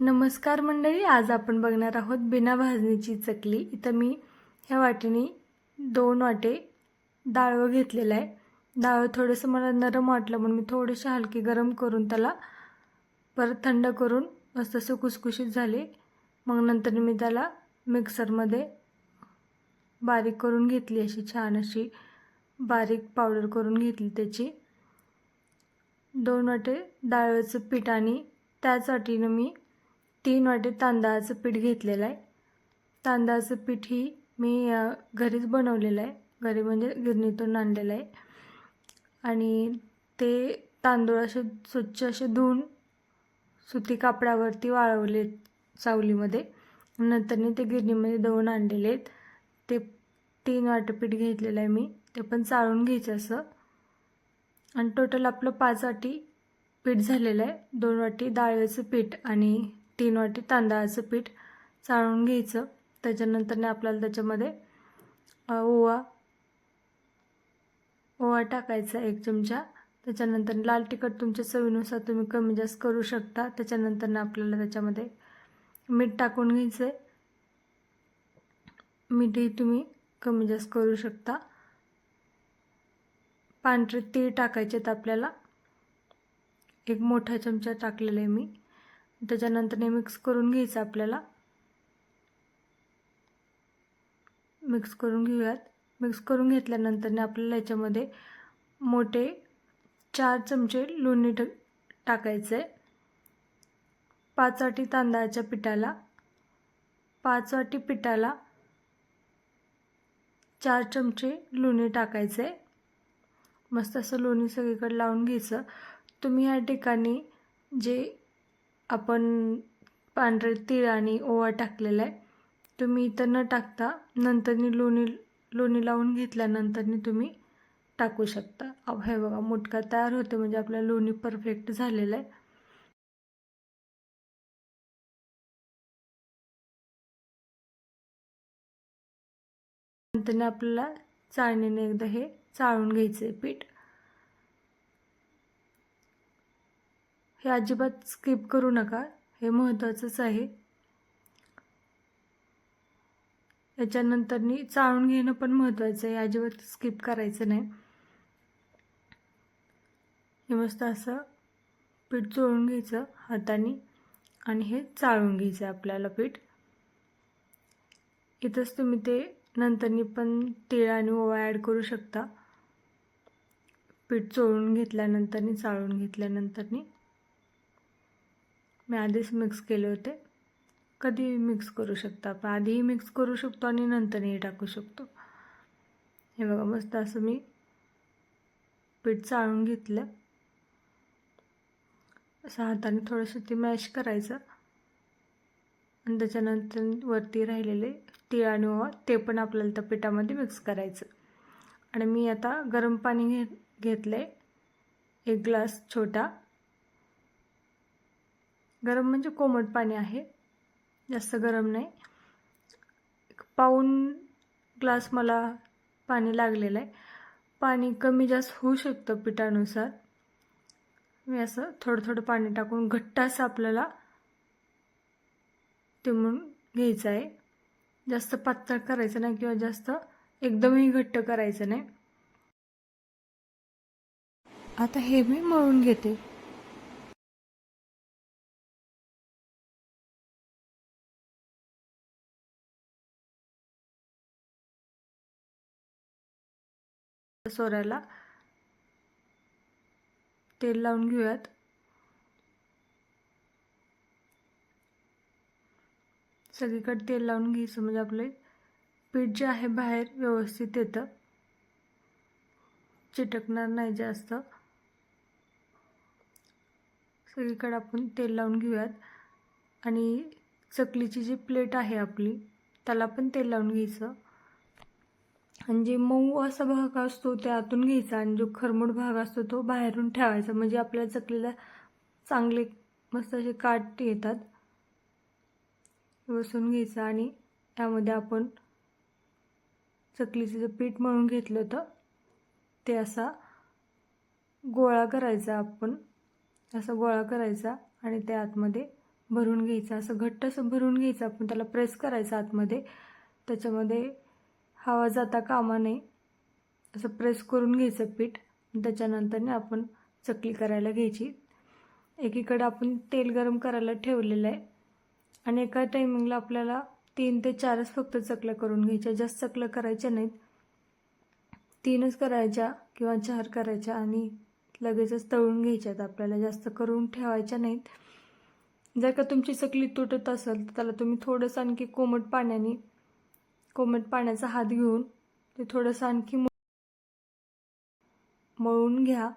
नमस्कार मंडळी आज आपण बघणार आहोत बिना भाजणीची चकली. इथं मी ह्या वाटेने दोन वाटे डाळवं घेतलेलं आहे. डाळ थोडंसं मला नरम वाटलं म्हणून मी थोडेसे हलके गरम करून त्याला परत थंड करून मस्त असं कुसकुशीत झाले. मग नंतर मी त्याला मिक्सरमध्ये बारीक करून घेतली अशी छान अशी बारीक पावडर करून घेतली त्याची. दोन वाटे डाळचं पीठ आणि त्याच वाटीनं मी तीन वाटे तांदळाचं पीठ घेतलेलं आहे. तांदळाचं पीठ ही मी घरीच बनवलेलं आहे. घरी म्हणजे गिरणीतून आणलेलं आहे. आणि ते तांदूळ असे स्वच्छ असे धुवून सुती कापडावरती वाळवले सावलीमध्ये. नंतरने ते गिरणीमध्ये दळून आणलेले आहेत. ते तीन वाटे पीठ घेतलेलं आहे मी. ते पण चाळून घ्यायचं असं. आणि टोटल आपलं पाच वाटी पीठ झालेलं आहे. दोन वाटी डाळीचं पीठ आणि तीन वाटी तांदळाचं पीठ चाळून घ्यायचं. त्याच्यानंतरने आपल्याला त्याच्यामध्ये ओवा ओवा टाकायचा एक चमचा. त्याच्यानंतर लाल तिखट तुमच्या चवीनुसार तुम्ही कमी जास्त करू शकता. त्याच्यानंतर आपल्याला त्याच्यामध्ये मीठ टाकून घ्यायचं आहे मीठही तुम्ही कमी जास्त करू शकता. पांढरे तीळ टाकायचे आहेत आपल्याला. एक मोठा चमचा टाकलेला आहे मी. त्याच्यानंतर मिक्स करून घ्यायचं आपल्याला. मिक्स करून घेऊयात. मिक्स करून घेतल्यानंतर आपल्याला याच्यामध्ये मोठे चार चमचे लोणी ट टाकायचं. आहे पाच वाटी तांदळाच्या पिठाला पाच वाटी पिठाला चार चमचे लोणी टाकायचं. आहे मस्त असं लोणी सगळीकडे लावून घ्यायचं. तुम्ही या ठिकाणी जे आपण पांढरे तीळ आणि ओवा टाकलेला आहे. तुम्ही इथं न टाकता नंतरनी लोणी लोणी लावून घेतल्यानंतरनी तुम्ही टाकू शकता. हे बघा मुटका तयार होते म्हणजे आपला लोणी परफेक्ट झालेलं आहे. नंतर आपल्याला चाळणीने एकदा हे चाळून घ्यायचं आहे पीठ. हे अजिबात स्किप करू नका. हे महत्त्वाचंच आहे. याच्यानंतरनी चाळून घेणं पण महत्त्वाचं आहे. अजिबात स्किप करायचं नाही. हे मस्त असं पीठ चोळून घ्यायचं हाताने आणि हे चाळून घ्यायचं आहे आपल्याला पीठ. इथंच तुम्ही ते नंतरनी पण तेळ आणि ओवा ॲड करू शकता. पीठ चोळून घेतल्यानंतरनी चाळून घेतल्यानंतरनी. मी आधीच मिक्स केले होते. कधी मिक्स करू शकता आपण. आधीही मिक्स करू शकतो आणि नंतरही टाकू शकतो. हे बघा मस्त असं मी पीठ चाळून घेतलं. असं हाताने थोडंसं ते मॅश करायचं. आणि त्याच्यानंतर वरती राहिलेले तीळ आणि ओवा ते पण आपल्याला त्या पिठामध्ये मिक्स करायचं. आणि मी आता गरम पाणी घे घेतलं आहे एक ग्लास छोटा. गरम म्हणजे कोमट पाणी आहे. जास्त गरम नाही. एक पाऊन ग्लास मला पाणी लागलेलं आहे. पाणी कमी जास्त होऊ शकतं पिठानुसार. मी असं थोडं थोडं पाणी टाकून घट्ट असं आपल्याला ते म्हणून घ्यायचं आहे. जास्त पातळ करायचं नाही किंवा जास्त एकदमही घट्ट करायचं नाही. आता हे मी मळून घेते. सोऱ्याला तेल लावून घेऊयात. सगळीकडे तेल लावून घ्यायचं म्हणजे आपले पीठ जे आहे बाहेर व्यवस्थित येतं. चिटकणार नाही जास्त. सगळीकडे आपण तेल लावून घेऊयात. आणि चकलीची जी प्लेट आहे आपली त्याला पण तेल लावून घ्यायचं. आणि जे मऊ असा भाग असतो त्या आतून घ्यायचा आणि जो खरमूट भाग असतो तो बाहेरून ठेवायचा. म्हणजे आपल्या चकलीला चांगले मस्त असे काट येतात. बसून घ्यायचं आणि त्यामध्ये आपण चकलीचं जे पीठ मळून घेतलं होतं ते असा गोळा करायचा आपण. असा गोळा करायचा आणि त्या आतमध्ये भरून घ्यायचं. असं घट्ट असं भरून घ्यायचं. आपण त्याला प्रेस करायचं आतमध्ये. त्याच्यामध्ये हवा जाता कामा नये असं प्रेस करून घ्यायचं पीठ. त्याच्यानंतरने आपण चकली करायला घ्यायची. एकीकडे आपण तेल गरम करायला ठेवलेलं आहे. आणि एका टायमिंगला आपल्याला तीन ते चारच फक्त चकल्या करून घ्यायच्या. जास्त चकल्या करायच्या नाहीत. तीनच करायच्या किंवा चार करायच्या आणि लगेचच तळून घ्यायच्यात. आपल्याला जास्त करून ठेवायच्या नाहीत. जर का तुमची चकली तुटत असेल तर त्याला तुम्ही थोडंसं आणखी कोमट पाण्याने कोमट पाण्याचा हात घेऊन ते थोडंसं आणखी मळून घ्या.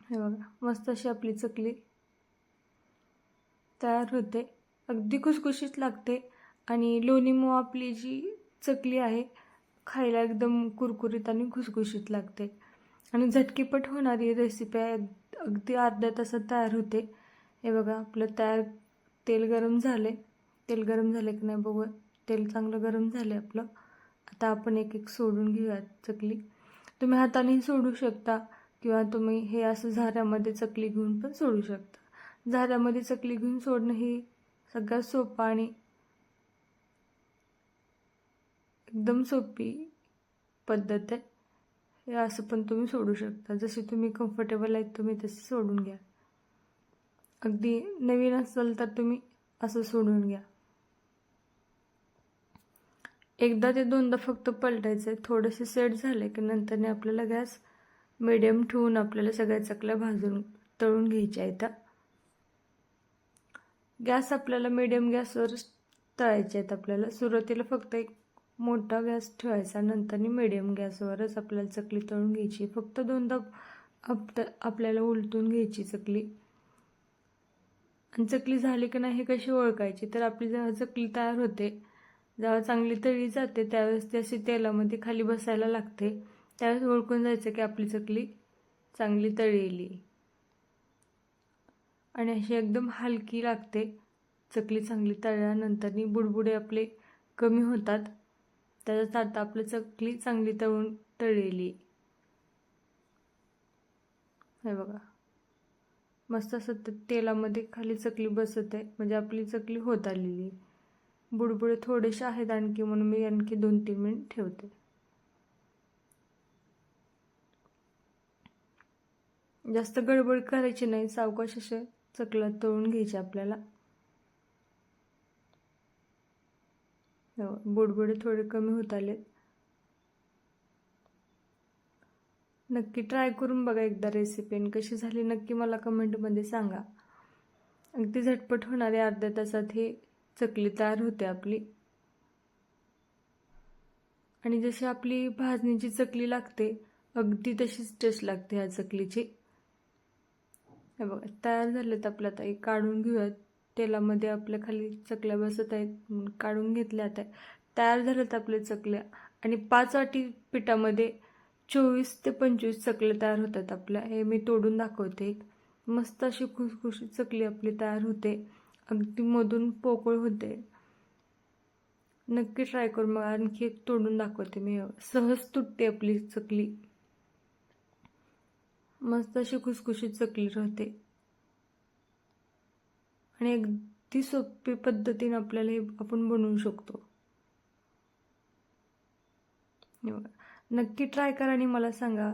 हे बघा मस्त अशी आपली चकली तयार होते. अगदी खुसखुशीत लागते आणि लोणीमुळं आपली जी चकली आहे खायला एकदम कुरकुरीत आणि खुसखुशीत लागते. आणि झटकीपट होणारी रेसिपी आहे. अगदी अर्ध्या तासात तयार होते. हे बघा आपलं तयार तेल गरम झाले तेल गरम झाले की नाही बघू तेल चांगलं गरम झाले आपलं. आता आपण एक एक सोडून घेऊयात चकली. तुम्ही हातानेही सोडू शकता किंवा तुम्ही हे असं झाऱ्यामध्ये चकली घेऊन पण सोडू शकता. झाऱ्यामध्ये चकली घेऊन सोडणं ही सगळ्यात सोपं आणि एकदम सोपी पद्धत आहे. हे असं पण तुम्ही सोडू शकता. जसे तुम्ही कम्फर्टेबल आहेत तुम्ही तसे सोडून घ्या. अगदी नवीन असाल तर तुम्ही असं सोडून घ्या. एकदा ते दोनदा फक्त पलटायचं आहे. थोडेसे सेट झाले की नंतरने आपल्याला गॅस मिडियम ठेवून आपल्याला सगळ्या चकल्या भाजून तळून घ्यायच्या आहेत गॅस आपल्याला मिडियम गॅसवर तळायचे आहेत आपल्याला. सुरुवातीला फक्त एक मोठा गॅस ठेवायचा नंतरनी मिडियम गॅसवरच आपल्याला चकली तळून घ्यायची. फक्त दोनदा आप आपल्याला उलटून घ्यायची चकली. आणि चकली झाली की नाही हे कशी ओळखायची? तर आपली जेव्हा चकली तयार होते जेव्हा चांगली तळी जाते त्यावेळेस ती अशी तेलामध्ये खाली बसायला लागते. त्यावेळेस ओळखून जायचं की आपली चकली चांगली तळलेली आणि अशी एकदम हलकी लागते. चकली चांगली तळल्यानंतरनी बुडबुडे आपले कमी होतात. त्याच्यात आता आपली चकली चांगली तळून तळलेली हे बघा. मस्त असं तेलामध्ये खाली चकली बसत आहे. म्हणजे आपली चकली होत आलेली. बुडबुडे थोडेसे आहेत आणखी म्हणून मी आणखी दोन तीन मिनिट ठेवते. जास्त गडबड करायची नाही. सावकाश असे चकला तळून घ्यायचे आपल्याला. हो, बुडबुडे थोडे कमी होत आलेत. नक्की ट्राय करून बघा एकदा रेसिपी आणि कशी झाली. नक्की मला कमेंटमध्ये सांगा. अगदी झटपट होणारे अर्ध्या तासात हे चकली तयार होते आपली. आणि जशी आपली भाजणीची चकली लागते अगदी तशीच टेस्ट लागते ह्या चकलीची. हे बघा तयार झालेत आपल्या ताई काढून घेऊयात. तेलामध्ये आपल्या खाली चकल्या बसत आहेत काढून घेतल्या आता. तयार झाल्यात आपल्या चकल्या. आणि पाच वाटी पिठामध्ये चोवीस ते पंचवीस चकल्या तयार होतात आपल्या. हे मी तोडून दाखवते. मस्त अशी खुसखुशीत चकली आपली तयार होते. अगदी मधून पोकळ होते. नक्की ट्राय करून मग आणखी एक तोडून दाखवते मी. सहज तुटते आपली चकली. मस्त अशी खुसखुशीत चकली राहते. आणि अगदी सोपी पद्धतीने आपल्याला हे आपण बनवू शकतो. नक्की ट्राय करा आणि मला सांगा.